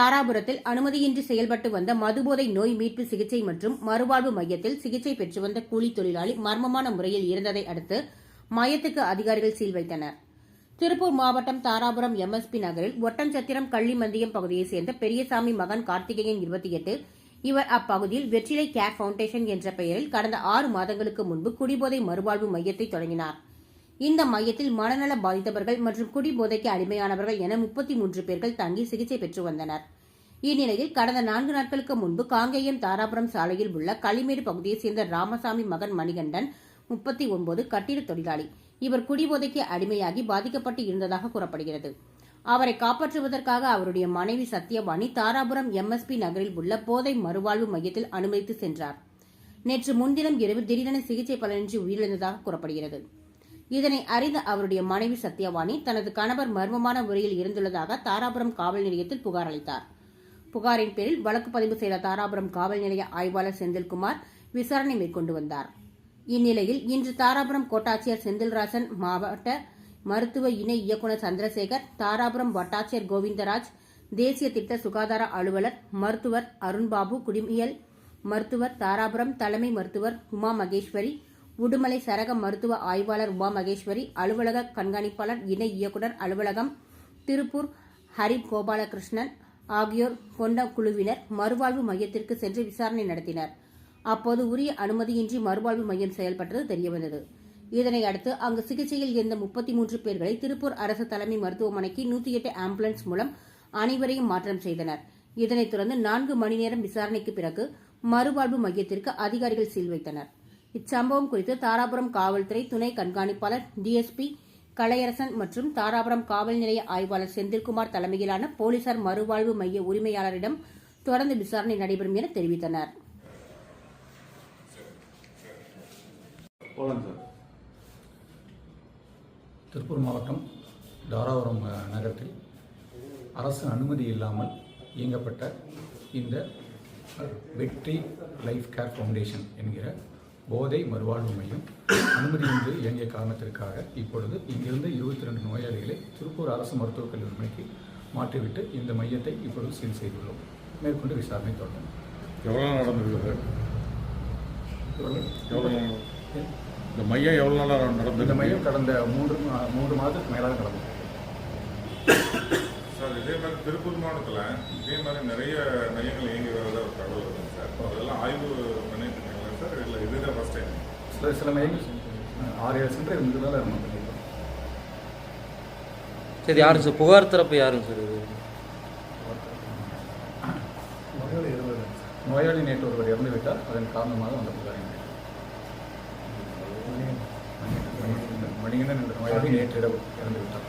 தாராபுரத்தில் அனுமதியின்றி செயல்பட்டு வந்த மதுபோதை நோய் மீட்பு சிகிச்சை மற்றும் மறுவாழ்வு மையத்தில் சிகிச்சை பெற்று வந்த கூலி தொழிலாளி மர்மமான முறையில் இருந்ததை அடுத்து மையத்துக்கு அதிகாரிகள் சீல் வைத்தனர். திருப்பூர் மாவட்டம் தாராபுரம் எம்எஸ்பி நகரில் ஒட்டஞ்சத்திரம் கள்ளிமந்தியம் பகுதியைச் சேர்ந்த பெரியசாமி மகன் கார்த்திகேயன் இருபத்தி எட்டு இவர் அப்பகுதியில் வெற்றிலை கேர் ஃபவுண்டேஷன் என்ற பெயரில் கடந்த ஆறு மாதங்களுக்கு முன்பு குடிபோதை மறுவாழ்வு மையத்தை தொடங்கினார். இந்த மையத்தில் மனநல பாதித்தவர்கள் மற்றும் குடிபோதைக்கு அடிமையானவர்கள் என முப்பத்தி மூன்று பேர்கள் தங்கி சிகிச்சை பெற்று வந்தனர். இந்நிலையில் கடந்த நான்கு நாட்களுக்கு முன்பு காங்கேயம் தாராபுரம் சாலையில் உள்ள களிமேடு பகுதியைச் சேர்ந்த ராமசாமி மகன் மணிகண்டன் முப்பத்தி ஒன்பது கட்டிட தொழிலாளி. இவர் குடிபோதைக்கு அடிமையாகி பாதிக்கப்பட்டு இருந்ததாக கூறப்படுகிறது. அவரை காப்பாற்றுவதற்காக அவருடைய மனைவி சத்யவாணி தாராபுரம் எம்எஸ்பி நகரில் உள்ள போதை மறுவாழ்வு மையத்தில் அனுமதித்து சென்றார். நேற்று முன்தினம் இரவு திடீரென சிகிச்சை பலனின்றி உயிரிழந்ததாக கூறப்படுகிறது. இதனை அறிந்த அவருடைய மனைவி சத்யவாணி தனது கணவர் மர்மமான முறையில் இருந்துள்ளதாக தாராபுரம் காவல் நிலையத்தில் புகார் அளித்தார். புகாரின் பேரில் வழக்கு பதிவு செய்த தாராபுரம் காவல் நிலைய ஆய்வாளர் செந்தில்குமார் விசாரணை மேற்கொண்டு வந்தார். இந்நிலையில் இன்று தாராபுரம் கோட்டாட்சியர் செந்தில்ராசன் மாவட்ட மருத்துவ இணை இயக்குநர் சந்திரசேகர் தாராபுரம் வட்டாட்சியர் கோவிந்தராஜ் தேசிய திட்ட சுகாதார அலுவலர் மருத்துவர் அருண்பாபு குடிமியல் மருத்துவர் தாராபுரம் தலைமை மருத்துவர் உமா மகேஸ்வரி உடுமலை சரக மருத்துவ ஆய்வாளர் உமா மகேஸ்வரி அலுவலக கண்காணிப்பாளர் இணை இயக்குநர் அலுவலகம் திருப்பூர் ஹரி கோபாலகிருஷ்ணன் ஆகியோர் கொண்ட குழுவினர் மறுவாழ்வு மையத்திற்கு சென்று விசாரணை நடத்தினர். அப்போது உரிய அனுமதியின்றி மறுவாழ்வு மையம் செயல்பட்டது தெரியவந்தது. இதனை அடுத்து அங்கு சிகிச்சையில் இருந்த முப்பத்தி மூன்று பேர்களை திருப்பூர் அரசு தலைமை மருத்துவமனைக்கு நூத்தி எட்டு ஆம்புலன்ஸ் மூலம் அனைவரையும் மாற்றம் செய்தனர். இதனைத் தொடர்ந்து நான்கு மணி நேரம் விசாரணைக்கு பிறகு மறுவாழ்வு மையத்திற்கு அதிகாரிகள் சீல் வைத்தனர். இச்சம்பவம் குறித்து தாராபுரம் காவல்துறை துணை கண்காணிப்பாளர் டிஎஸ்பி கலையரசன் மற்றும் தாராபுரம் காவல் நிலைய ஆய்வாளர் செந்தில்குமார் தலைமையிலான போலீசார் மறுவாழ்வு மைய உரிமையாளரிடம் தொடர்ந்து விசாரணை நடைபெறும் என தெரிவித்தனர். திருப்பூர் மாவட்டம் தாராபுரம் நகரத்தில் அரசு அனுமதி இல்லாமல் இயங்கப்பட்ட இந்த வெற்றி லைஃப் கேர் ஃபவுண்டேஷன் என்கிற போதை மறுவாழ்வு மையம். அனுமதியின்றி இயங்கிய காரணத்திற்காக இப்பொழுது இங்கிருந்து இருபத்தி ரெண்டு நோயாளிகளை திருப்பூர் அரசு மருத்துவக் கல்லூரிக்கு மாற்றிவிட்டு இந்த மையத்தை இப்பொழுது சீல் செய்துள்ளோம். மேற்கொண்டு விசாரணை தொடரும். எவ்வளோ நாள் நடந்திருக்கு சார் இவர்கள் எவ்வளோ இந்த மையம் எவ்வளோ நாளாக இந்த நடந்தது மையம் கடந்த மூன்று மா- மூன்று மாதத்துக்கு மேலாக நடந்தது சார் இதே மாதிரி திருப்பூர் மாவட்டத்தில் இதே மாதிரி நிறைய மையங்கள் இயங்கி வரதா ஒரு தகவல் சில சில அஹ், ஆறு ஏழு சென்டர் இருந்ததால் நம்ம பண்ணியிருக்கோம் சரி யாருங்க சார் புகார் தரப்பு யாருங்க சார் இது? நோயாளி நேற்று ஒருவர் இறந்து விட்டார். அதன் காரணமாக வந்த புகாரின் மணிகண்டன் என்ற நோயாளி நேற்று இரவு இறந்து விட்டார்.